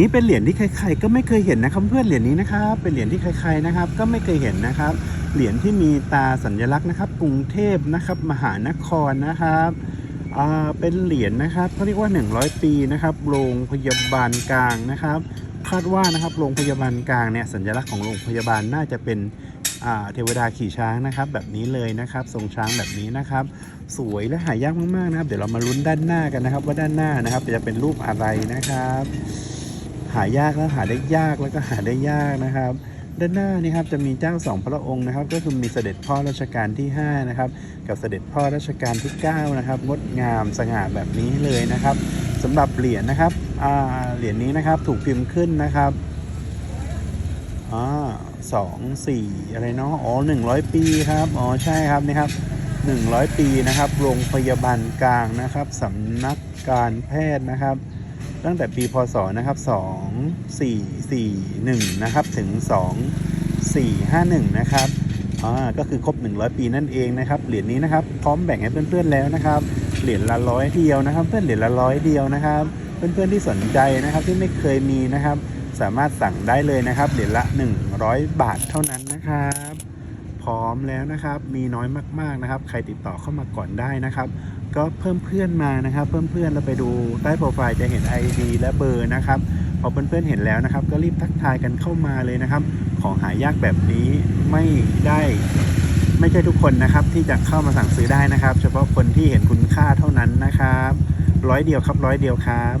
นี่เป็นเหรียญที่ใครๆก็ไม่เคยเห็นนะครับเพื่อนเหรียญนี้นะครับเป็นเหรียญที่ใครๆนะครับ ก็ไม่เคยเห็นนะครับ เหรียญที่มีตาสัญลักษณ์นะครับ กรุงเทพนะครับ มหานครนะครับอ่าเป็นเหรียญนะครับเขาเรียกว่า 100 ปีนะครับโรงพยาบาลกลางนะครับ คาดว่านะครับโรงพยาบาลกลางเนี่ยสัญลักษณ์ของโรงพยาบาลน่าจะเป็นอ่าเทวดาขี่ช้างนะครับ แบบนี้เลยนะครับทรงช้างแบบนี้นะครับ สวยและหายากมากๆนะครับ เดี๋ยวเรามาลุ้นด้านหน้ากันนะครับ ว่าด้านหน้านะครับจะเป็นรูปอะไรนะครับ หายากแล้วหาได้ยากแล้วก็หาได้ยากนะครับ ด้านหน้านี่ครับจะมีเจ้าสองพระองค์นะครับ ก็คือมีเสด็จพ่อรัชกาลที่ 5 นะครับ กับเสด็จพ่อรัชกาลที่ 9 นะครับ งดงามสง่าแบบนี้เลยนะครับสำหรับเหรียญนะครับอ่าเหรียญนี้นะครับถูกพิมพ์ขึ้นนะครับอ่าสองสี่อะไรเนาะอ๋อหนึ่งร้อยปีครับอ๋อใช่ครับนี่ครับหนึ่งร้อยปีนะครับ โรงพยาบาลกลางนะครับสำนักการแพทย์นะครับ ตั้งแต่ปีพศนะครับ 2 4 4 1 นะครับ ถึง 2 4 5 1 นะครับอ่าก็คือครบ 100 ปีนั่นเองนะครับ เหรียญนี้นะครับ พร้อมแบ่งให้เพื่อนๆแล้วนะครับ เหรียญละร้อยเดียวนะครับ เพื่อนเหรียญละร้อยเดียวนะครับ เพื่อนๆที่สนใจนะครับที่ไม่เคยมีนะครับ สามารถสั่งได้เลยนะครับ เหรียญละ 100 บาทเท่านั้นนะครับ ร้อมแล้วนะครับ มีน้อยมากๆนะครับ ใครติดต่อเข้ามาก่อนได้นะครับ ก็เพิ่มเพื่อนมานะครับ เพิ่มเพื่อนเราไปดูใต้โปรไฟล์จะเห็น ID และเบอร์นะครับ พอเพื่อนๆเห็นแล้วนะครับ ก็รีบทักทายกันเข้ามาเลยนะครับ ของหายากแบบนี้ไม่ได้ไม่ใช่ทุกคนนะครับ ที่จะเข้ามาสั่งซื้อได้นะครับ เฉพาะคนที่เห็นคุณค่าเท่านั้นนะครับ ร้อยเดียวครับร้อยเดียวครับ